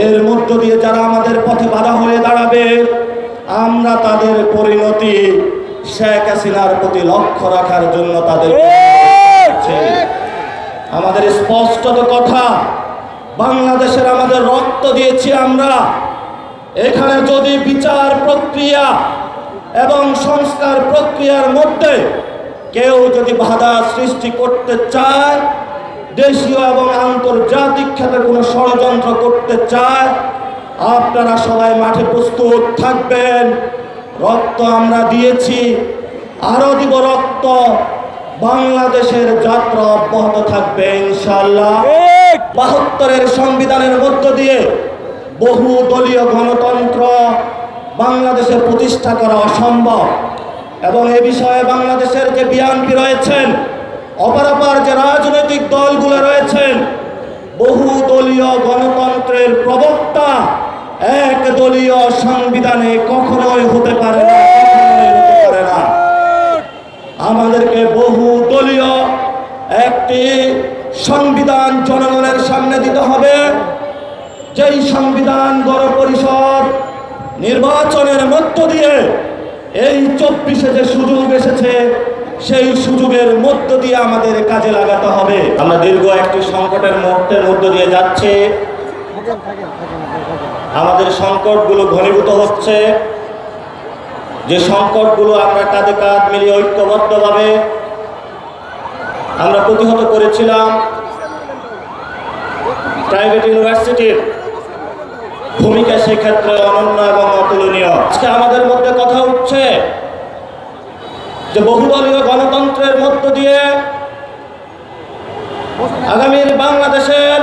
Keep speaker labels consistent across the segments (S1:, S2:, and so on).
S1: এর মধ্য দিয়ে যারা আমাদের পথে বাধা হয়ে দাঁড়াবে আমরা তাদের পরিণতি শেখ হাসিনার প্রতি লক্ষ্য রাখার জন্য তাদের আমাদের স্পষ্টত কথা বাংলাদেশের আমাদের রক্ত দিয়েছি আমরা। এখানে যদি বিচার প্রক্রিয়া এবং সংস্কার প্রক্রিয়ার মধ্যে কেউ যদি বাধা সৃষ্টি করতে চায় দেশীয় এবং আন্তর্জাতিক ক্ষেত্রে কোনো ষড়যন্ত্র করতে চায় আপনারা সবাই মাঠে প্রস্তুত থাকবেন। রক্ত আমরা দিয়েছি আরও দিব রক্ত। বাংলাদেশের যাত্রা অব্যাহত থাকবে ইনশাল্লাহ বাহাত্তরের সংবিধানের মধ্য দিয়ে বহু দলীয় গণতন্ত্র বাংলাদেশে প্রতিষ্ঠা করা অসম্ভব। এবং এ বিষয়ে বাংলাদেশের যে বিএনপি রয়েছেন অপরাপার যে রাজনৈতিক দলগুলো রয়েছেন বহু দলীয় গণতন্ত্রের প্রবক্তা এক দলীয় সংবিধানে কখনোই হতে পারে না হতে পারে না। আমাদেরকে বহু দলীয় একটি সংবিধান জনগণের সামনে দিতে হবে। যেই সংবিধান গণপরিষদ নির্বাচনের মধ্য দিয়ে এই চব্বিশে যে সুযোগ এসেছে সেই সুযোগের মধ্য দিয়ে আমাদের কাজে লাগাতে হবে। আমরা দীর্ঘ একটি সংকটের মুহূর্তের মধ্য দিয়ে যাচ্ছে। আমাদের সংকটগুলো ঘনীভূত হচ্ছে। যে সংকটগুলো আমরা কাঁধে কাঁধ মিলিয়ে ঐক্যবদ্ধভাবে আমরা প্রতিহত করেছিলাম, প্রাইভেট ইউনিভার্সিটির ভূমিকা সেক্ষেত্রে অনন্য এবং অতুলনীয়। আজকে আমাদের মধ্যে কথা উঠছে যে বহুদলীয় গণতন্ত্রের মধ্য দিয়ে আগামীর বাংলাদেশের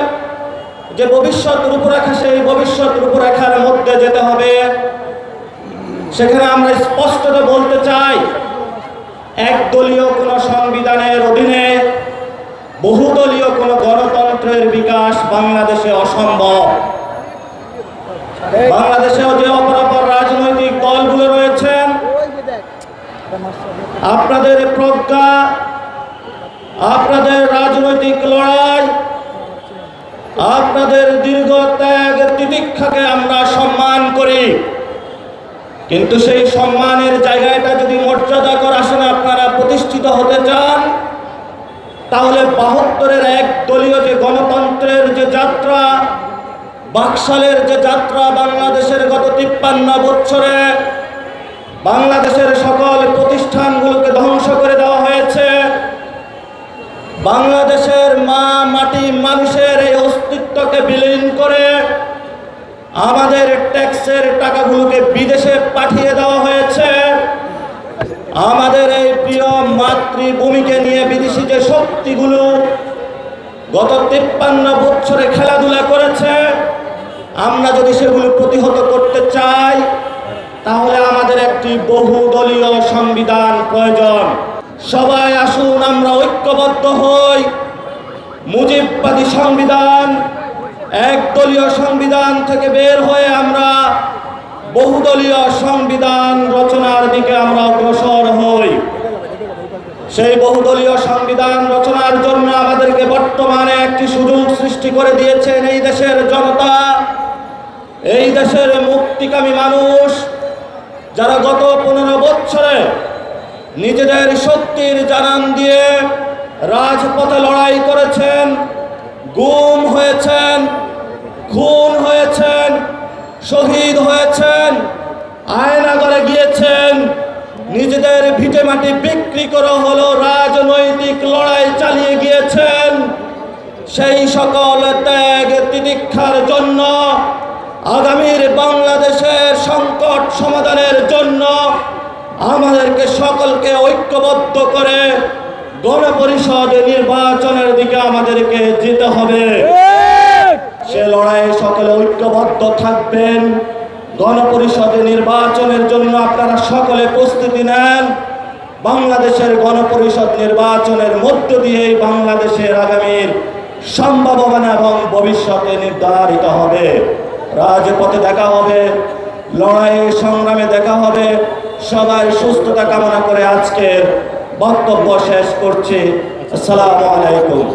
S1: যে ভবিষ্যৎ রূপরেখা, সেই ভবিষ্যৎ রূপরেখার মধ্যে যেতে হবে। সেখানে আমরা স্পষ্টত বলতে চাই, একদলীয় কোনো সংবিধানের অধীনে বহুদলীয় কোনো গণতন্ত্রের বিকাশ বাংলাদেশে অসম্ভব। বাংলাদেশেও যে অপরাপর রাজনৈতিক দলগুলো রয়েছেন আপনাদের প্রজ্ঞা, আপনাদের রাজনৈতিক লড়াই, আপনাদের দীর্ঘ ত্যাগ তিতিক্ষাকে আমরা সম্মান করি। কিন্তু সেই সম্মানের জায়গাটা যদি মর্যাদাকর আসনে আপনারা প্রতিষ্ঠিত হতে চান, তাহলে বাহাত্তরের এক দলীয় যে গণতন্ত্রের যে যাত্রা, বাকশালের যে যাত্রা বাংলাদেশের গত তিপ্পান্ন বছরে, বাংলাদেশের সকল বাংলাদেশের মা মাটি মানুষের এই অস্তিত্বকে বিলীন করে আমাদের ট্যাক্সের টাকাগুলোকে বিদেশে পাঠিয়ে দেওয়া হয়েছে। আমাদের এই প্রিয় মাতৃভূমিকে নিয়ে বিদেশি যে শক্তিগুলো গত তিপ্পান্ন বছরে খেলাধুলা করেছে, আমরা যদি সেগুলো প্রতিহত করতে চাই, তাহলে আমাদের একটি বহুদলীয় সংবিধান প্রয়োজন। সবাই আসুন, আমরা ঐক্যবদ্ধ হই। মুজিববাদী সংবিধান, একদলীয় সংবিধান থেকে বের হয়ে আমরা বহুদলীয় সংবিধান রচনার দিকে আমরা অগ্রসর হই। সেই বহুদলীয় সংবিধান রচনার জন্য আমাদেরকে বর্তমানে একটি সুযোগ সৃষ্টি করে দিয়েছেন এই দেশের জনতা। এই দেশের মুক্তিকামী মানুষ, যারা গত নিজেদের শক্তির জানান দিয়ে রাজপথে লড়াই করেছেন, গুম হয়েছেন, খুন হয়েছেন, শহীদ হয়েছেন, আয়নাগরে গিয়েছেন, নিজেদের ভিটে মাটি বিক্রি করে হলো রাজনৈতিক লড়াই চালিয়ে গিয়েছেন। সেই সকল ত্যাগ তিতিক্ষার জন্য, আগামীর বাংলাদেশের সংকট সমাধানের জন্য আমাদেরকে সকলকে ঐক্যবদ্ধ করে গণপরিষদ নির্বাচনের দিকে আমাদেরকে যেতে হবে। সে লড়াইয়ে সকলে ঐক্যবদ্ধ থাকবেন। গণপরিষদে নির্বাচনের জন্য আপনারা সকলে প্রস্তুতি নেন। বাংলাদেশের গণপরিষদ নির্বাচনের মধ্য দিয়েই বাংলাদেশের আগামীর সম্ভাবনা এবং ভবিষ্যতে নির্ধারিত হবে। রাজপথে দেখা হবে, লড়াইয়ে সংগ্রামে দেখা হবে। সবাই সুস্থতা কামনা করে আজকের বক্তব্য শেষ করছি। আসসালামু আলাইকুম।